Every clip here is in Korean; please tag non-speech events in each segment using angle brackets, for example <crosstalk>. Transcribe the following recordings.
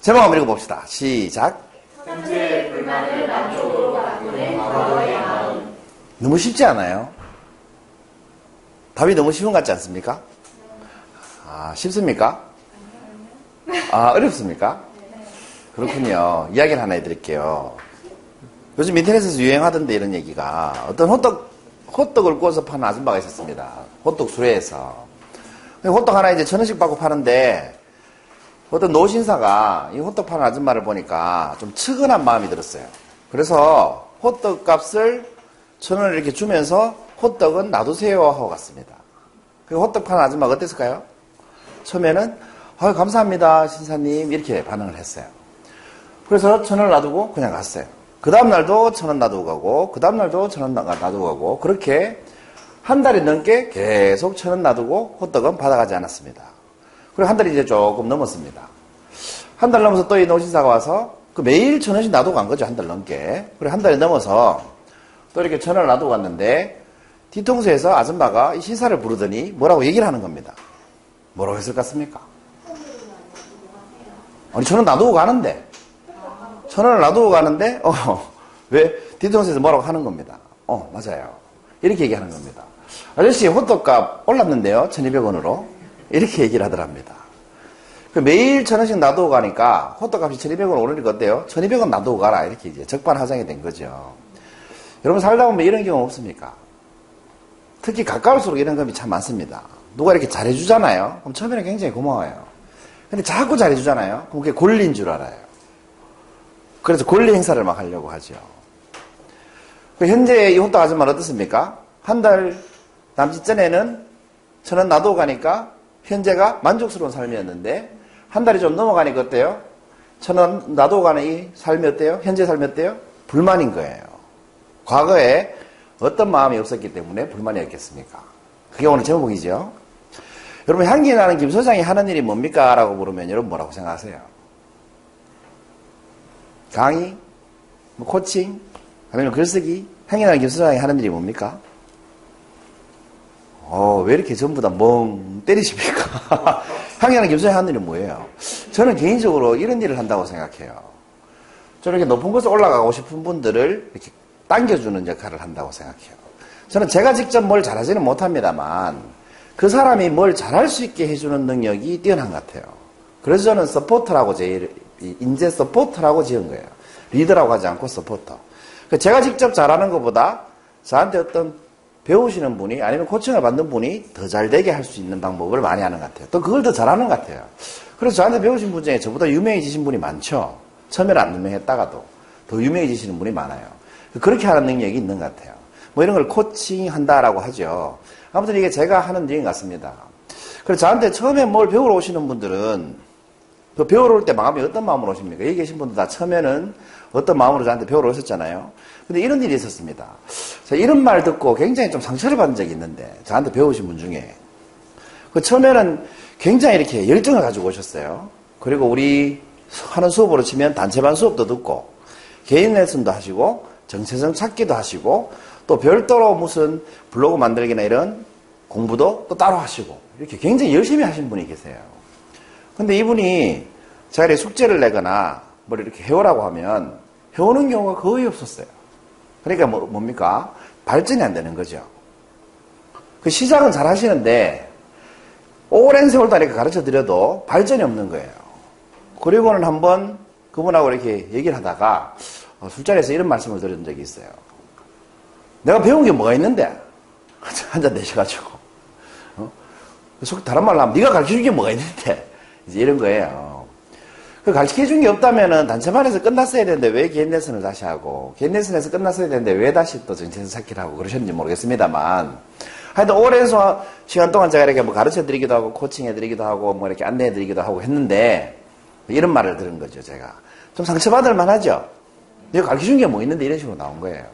제목 한번 읽어봅시다. 시작. 현재 불만을 만족으로 바꾸는 과거의 마음. 너무 쉽지 않아요? 답이 너무 쉬운 것 같지 않습니까? 아, 쉽습니까? 아, 어렵습니까? 그렇군요. 이야기를 하나 해드릴게요. 요즘 인터넷에서 유행하던데 이런 얘기가 어떤 호떡, 호떡을 구워서 파는 아줌마가 있었습니다. 호떡 수레에서. 호떡 하나 이제 천 원씩 받고 파는데 어떤 노신사가 이 호떡 파는 아줌마를 보니까 좀 측은한 마음이 들었어요. 그래서 호떡 값을 천 원을 이렇게 주면서 호떡은 놔두세요 하고 갔습니다. 그 호떡 파는 아줌마가 어땠을까요? 처음에는 아유 감사합니다 신사님 이렇게 반응을 했어요. 그래서 천 원을 놔두고 그냥 갔어요. 그 다음날도 천 원 놔두고 가고 그 다음날도 천 원 놔두고 가고 그렇게 한 달이 넘게 계속 천 원 놔두고 호떡은 받아가지 않았습니다. 그리고 한 달이 이제 조금 넘었습니다. 한 달 넘어서 또 이 노신사가 와서 그 매일 천 원씩 놔두고 간 거죠. 한 달 넘게. 그리고 한 달이 넘어서 또 이렇게 천 원을 놔두고 갔는데 뒤통수에서 아줌마가 이 신사를 부르더니 뭐라고 얘기를 하는 겁니다. 뭐라고 했을 것 같습니까? 아니 천 원 놔두고 가는데 천 원을 놔두고 가는데 어, <laughs> 왜 뒤통수에서 뭐라고 하는 겁니다. 어 맞아요. 이렇게 얘기하는 겁니다. 아저씨 호떡값 올랐는데요. 1200원으로. 이렇게 얘기를 하더랍니다. 그 매일 천 원씩 놔두고 가니까 호떡 값이 1200원 오르니까 어때요? 1200원 놔두고 가라. 이렇게 이제 적반하장이 된 거죠. 여러분 살다 보면 이런 경우 없습니까? 특히 가까울수록 이런 경험이 참 많습니다. 누가 이렇게 잘해주잖아요. 그럼 처음에는 굉장히 고마워요. 근데 자꾸 잘해주잖아요. 그럼 그게 권리인 줄 알아요. 그래서 권리 행사를 막 하려고 하죠. 그 현재 이 호떡 아줌마는 어떻습니까? 한 달 남짓 전에는 저는 놔두고 가니까 현재가 만족스러운 삶이었는데 한 달이 좀 넘어가니까 어때요? 저는 놔두고 가는 이 삶이 어때요? 현재 삶이 어때요? 불만인 거예요. 과거에 어떤 마음이 없었기 때문에 불만이었겠습니까? 그게 오늘 제목이죠. 여러분 향기 나는 김 소장이 하는 일이 뭡니까? 라고 물으면 여러분 뭐라고 생각하세요? 강의? 뭐 코칭? 아니면 글쓰기? 향기 나는 김 소장이 하는 일이 뭡니까? 어, 왜 이렇게 전부 다 멍 때리십니까? 향기 나는 김 소장이 하는 일이 뭐예요? 저는 개인적으로 이런 일을 한다고 생각해요. 저는 이렇게 높은 곳에 올라가고 싶은 분들을 이렇게 당겨주는 역할을 한다고 생각해요. 저는 제가 직접 뭘 잘하지는 못합니다만 그 사람이 뭘 잘할 수 있게 해주는 능력이 뛰어난 것 같아요. 그래서 저는 서포터라고 제 인재 서포터라고 지은 거예요. 리더라고 하지 않고 서포터. 제가 직접 잘하는 것보다 저한테 어떤 배우시는 분이 아니면 코칭을 받는 분이 더 잘 되게 할 수 있는 방법을 많이 하는 것 같아요. 또 그걸 더 잘하는 것 같아요. 그래서 저한테 배우신 분 중에 저보다 유명해지신 분이 많죠. 처음에는 안 유명했다가도 더 유명해지시는 분이 많아요. 그렇게 하는 능력이 있는 것 같아요. 뭐 이런 걸 코칭한다라고 하죠. 아무튼 이게 제가 하는 일인 것 같습니다. 그래서 저한테 처음에 뭘 배우러 오시는 분들은 그 배우러 올 때 마음이 어떤 마음으로 오십니까? 여기 계신 분들 다 처음에는 어떤 마음으로 저한테 배우러 오셨잖아요. 근데 이런 일이 있었습니다. 자, 이런 말 듣고 굉장히 좀 상처를 받은 적이 있는데 저한테 배우신 분 중에 그 처음에는 굉장히 이렇게 열정을 가지고 오셨어요. 그리고 우리 하는 수업으로 치면 단체반 수업도 듣고 개인 레슨도 하시고 정체성 찾기도 하시고 또 별도로 무슨 블로그 만들기나 이런 공부도 또 따로 하시고 이렇게 굉장히 열심히 하시는 분이 계세요. 근데 이분이 자기에 숙제를 내거나 뭘 이렇게 해오라고 하면 해오는 경우가 거의 없었어요. 그러니까 뭐, 뭡니까? 발전이 안 되는 거죠. 그 시작은 잘 하시는데 오랜 세월 이렇게 가르쳐 드려도 발전이 없는 거예요. 그리고는 한번 그분하고 이렇게 얘기를 하다가 어, 술자리에서 이런 말씀을 드린 적이 있어요. 내가 배운 게 뭐가 있는데? <laughs> 한잔 내셔가지고. 어? 다른 말로 하면 네가 가르쳐 준 게 뭐가 있는데? 이제 이런 거예요. 그 가르쳐준 게 없다면은 단체반에서 끝났어야 되는데 왜 개인 레슨을 다시 하고 개인 레슨에서 끝났어야 되는데 왜 다시 또 정체성 찾기를 하고 그러셨는지 모르겠습니다만 하여튼 오랜 시간 동안 제가 이렇게 뭐 가르쳐 드리기도 하고 코칭 해 드리기도 하고 뭐 이렇게 안내해 드리기도 하고 했는데 이런 말을 들은 거죠 제가. 좀 상처받을 만하죠? 내가 가르쳐 준 게 뭐 있는데 이런 식으로 나온 거예요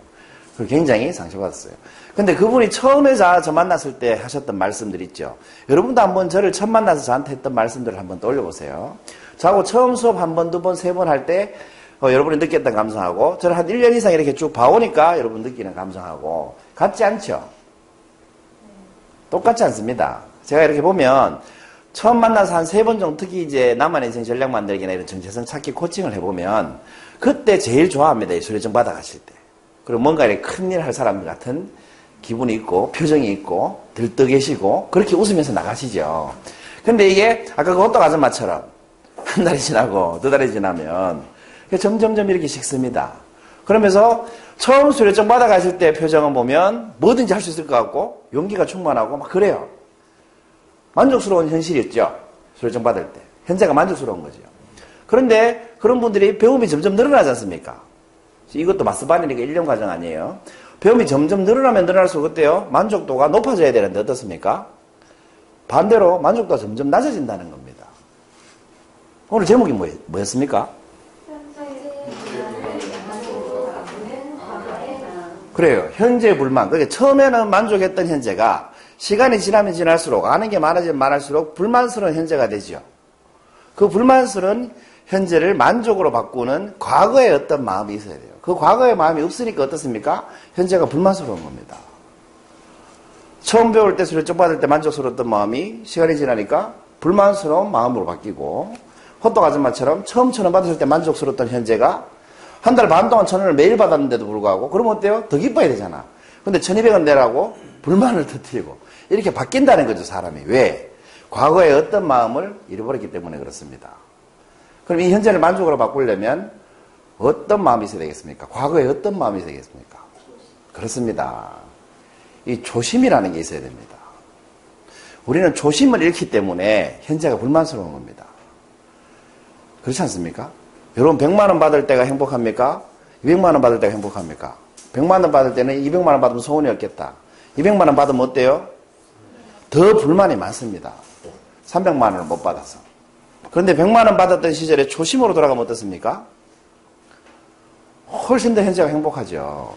그 굉장히 상처받았어요. 근데 그분이 처음에 저, 저 만났을 때 하셨던 말씀들 있죠. 여러분도 한번 저를 처음 만나서 저한테 했던 말씀들을 한번 떠올려보세요. 저하고 처음 수업 한 번, 두 번, 세 번 할 때, 어, 여러분이 느꼈던 감성하고, 저를 한 1년 이상 이렇게 쭉 봐오니까 여러분 느끼는 감성하고, 같지 않죠? 똑같지 않습니다. 제가 이렇게 보면, 처음 만나서 한 세 번 정도 특히 이제 남한 인생 전략 만들기나 이런 정체성 찾기 코칭을 해보면 그때 제일 좋아합니다. 이 수료증 받아가실 때. 그리고 뭔가 이렇게 큰일 할 사람 같은 기분이 있고 표정이 있고 들떠 계시고 그렇게 웃으면서 나가시죠. 근데 이게 아까 그 호떡 아줌마처럼 <laughs> 한 달이 지나고 두 달이 지나면 점점점 이렇게 식습니다. 그러면서 처음 수료증 받아가실 때 표정을 보면 뭐든지 할 수 있을 것 같고 용기가 충만하고 막 그래요. 만족스러운 현실이었죠. 수료증 받을 때. 현재가 만족스러운 거죠. 그런데 그런 분들이 배움이 점점 늘어나지 않습니까? 이것도 마스반이니까 1년 과정 아니에요. 배움이 점점 늘어나면 늘어날수록 어때요? 만족도가 높아져야 되는데 어떻습니까? 반대로 만족도가 점점 낮아진다는 겁니다. 오늘 제목이 뭐, 뭐였습니까? 그래요. 현재 불만. 그게 처음에는 만족했던 현재가 시간이 지나면 지날수록 아는 게 많아지면 많을수록 불만스러운 현재가 되죠. 그 불만스러운 현재를 만족으로 바꾸는 과거의 어떤 마음이 있어야 돼요. 그 과거의 마음이 없으니까 어떻습니까? 현재가 불만스러운 겁니다. 처음 배울 때 수료증 받을 때 만족스러웠던 마음이 시간이 지나니까 불만스러운 마음으로 바뀌고 호떡 아줌마처럼 처음 천 원 받았을 때 만족스러웠던 현재가 한 달 반 동안 천 원을 매일 받았는데도 불구하고 그러면 어때요? 더 기뻐야 되잖아. 근데 천이백 원 내라고 불만을 터뜨리고 이렇게 바뀐다는 거죠 사람이. 왜? 과거의 어떤 마음을 잃어버렸기 때문에 그렇습니다. 그럼 이 현재를 만족으로 바꾸려면 어떤 마음이 있어야 되겠습니까? 과거에 어떤 마음이 있어야 되겠습니까? 그렇습니다. 이 조심이라는 게 있어야 됩니다. 우리는 조심을 잃기 때문에 현재가 불만스러운 겁니다. 그렇지 않습니까? 여러분 100만 원 받을 때가 행복합니까? 200만 원 받을 때가 행복합니까? 100만 원 받을 때는 200만 원 받으면 소원이 없겠다. 200만 원 받으면 어때요? 더 불만이 많습니다. 300만 원을 못 받아서. 그런데 100만 원 받았던 시절에 초심으로 돌아가면 어떻습니까? 훨씬 더 현재가 행복하죠.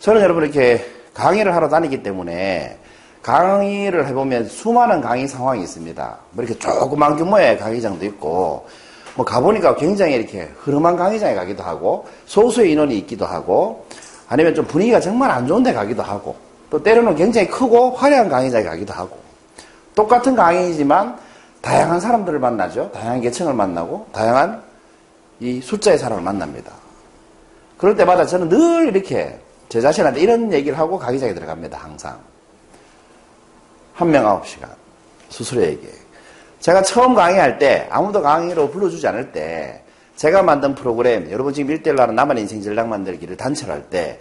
저는 여러분 이렇게 강의를 하러 다니기 때문에 강의를 해보면 수많은 강의 상황이 있습니다. 뭐 이렇게 조그만 규모의 강의장도 있고, 뭐 가보니까 굉장히 이렇게 흐름한 강의장에 가기도 하고, 소수의 인원이 있기도 하고, 아니면 좀 분위기가 정말 안 좋은 데 가기도 하고, 또 때로는 굉장히 크고 화려한 강의장에 가기도 하고, 똑같은 강의이지만 다양한 사람들을 만나죠. 다양한 계층을 만나고, 다양한 이 숫자의 사람을 만납니다. 그럴 때마다 저는 늘 이렇게 제 자신한테 이런 얘기를 하고 강의장에 들어갑니다. 항상. 한 명 아홉 시간 스스로에게. 제가 처음 강의할 때 아무도 강의로 불러주지 않을 때 제가 만든 프로그램 여러분 지금 1대1로 하는 나만 인생 전략 만들기를 단체로 할 때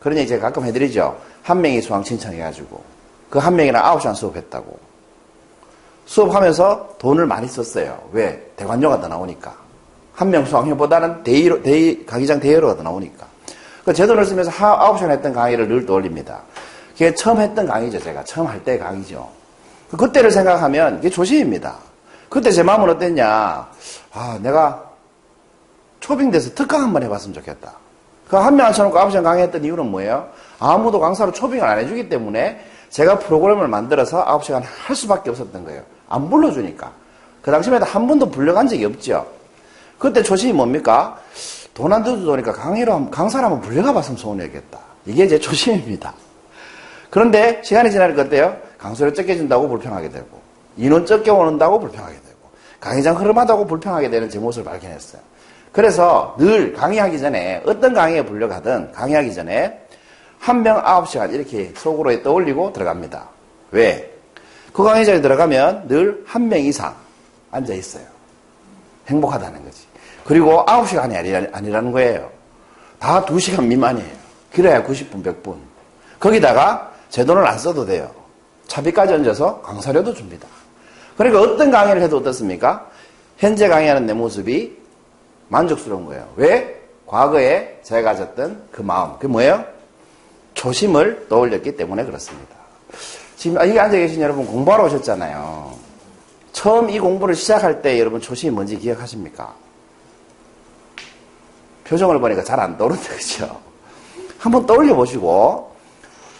그런 얘기 제가 가끔 해드리죠. 한 명이 수강 신청해가지고 그 한 명이랑 아홉 시간 수업했다고. 수업하면서 돈을 많이 썼어요. 왜? 대관료가 더 나오니까. 한 명 수강료보다는 대의로, 대의, 강의장 대여료가 더 나오니까. 그제 돈을 쓰면서 아홉 시간 했던 강의를 늘 떠올립니다. 그게 처음 했던 강의죠, 제가. 처음 할 때 강의죠. 그때를 생각하면 이게 조심입니다. 그때 제 마음은 어땠냐. 아, 내가 초빙돼서 특강 한번 해봤으면 좋겠다. 그 한 명 앉혀놓고 아홉 시간 강의했던 이유는 뭐예요? 아무도 강사로 초빙을 안 해주기 때문에 제가 프로그램을 만들어서 아홉 시간 할 수밖에 없었던 거예요. 안 불러주니까. 그 당시에도 한 번도 불려간 적이 없죠. 그때 초심이 뭡니까? 돈 안 들어도 되니까 강의로, 강사를 한번 불려가 봤으면 소원이었겠다. 이게 제 초심입니다. 그런데 시간이 지나니까 어때요? 강수를 적게 준다고 불평하게 되고, 인원 적게 오는다고 불평하게 되고, 강의장 흐름하다고 불평하게 되는 제 모습을 발견했어요. 그래서 늘 강의하기 전에, 어떤 강의에 불려가든 강의하기 전에 한명 아홉 시간 이렇게 속으로 떠올리고 들어갑니다. 왜? 그 강의장에 들어가면 늘 한 명 이상 앉아 있어요. 행복하다는 거지. 그리고 9시간이 아니라는 거예요. 다 2시간 미만이에요. 그래야 90분, 100분. 거기다가 제 돈을 안 써도 돼요. 차비까지 얹어서 강사료도 줍니다. 그러니까 어떤 강의를 해도 어떻습니까? 현재 강의하는 내 모습이 만족스러운 거예요. 왜? 과거에 제가 가졌던 그 마음. 그게 뭐예요? 초심을 떠올렸기 때문에 그렇습니다. 지금 여기 앉아 계신 여러분 공부하러 오셨잖아요. 처음 이 공부를 시작할 때 여러분 초심이 뭔지 기억하십니까? 표정을 보니까 잘 안 떠오른다, 그죠? 한번 떠올려 보시고,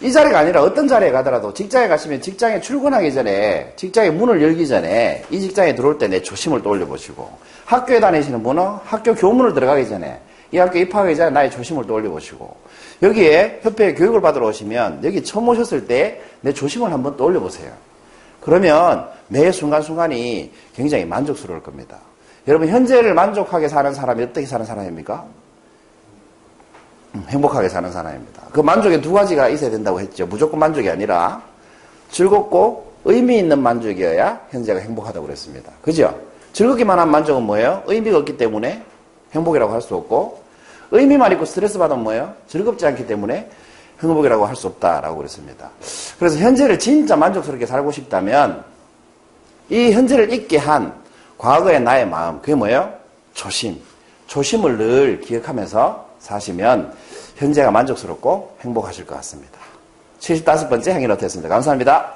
이 자리가 아니라 어떤 자리에 가더라도 직장에 가시면 직장에 출근하기 전에, 직장의 문을 열기 전에 이 직장에 들어올 때 내 초심을 떠올려 보시고, 학교에 다니시는 분은 학교 교문을 들어가기 전에, 이 학교 전에 나의 초심을 떠올려 보시고, 여기에 협회에 교육을 받으러 오시면, 여기 처음 오셨을 때내 초심을 한번 떠올려 보세요. 그러면 매 순간순간이 굉장히 만족스러울 겁니다. 여러분, 현재를 만족하게 사는 사람이 어떻게 사는 사람입니까? 음, 행복하게 사는 사람입니다. 그 만족에 두 가지가 있어야 된다고 했죠. 무조건 만족이 아니라 즐겁고 의미 있는 만족이어야 현재가 행복하다고 그랬습니다. 그죠? 즐겁기만 한 만족은 뭐예요? 의미가 없기 때문에 행복이라고 할 수 없고 의미만 있고 스트레스 받으면 뭐예요? 즐겁지 않기 때문에 행복이라고 할 수 없다라고 그랬습니다. 그래서 현재를 진짜 만족스럽게 살고 싶다면 이 현재를 잊게 한 과거의 나의 마음, 그게 뭐예요? 초심. 초심을 늘 기억하면서 사시면 현재가 만족스럽고 행복하실 것 같습니다. 75번째 행위 노트였습니다. 감사합니다.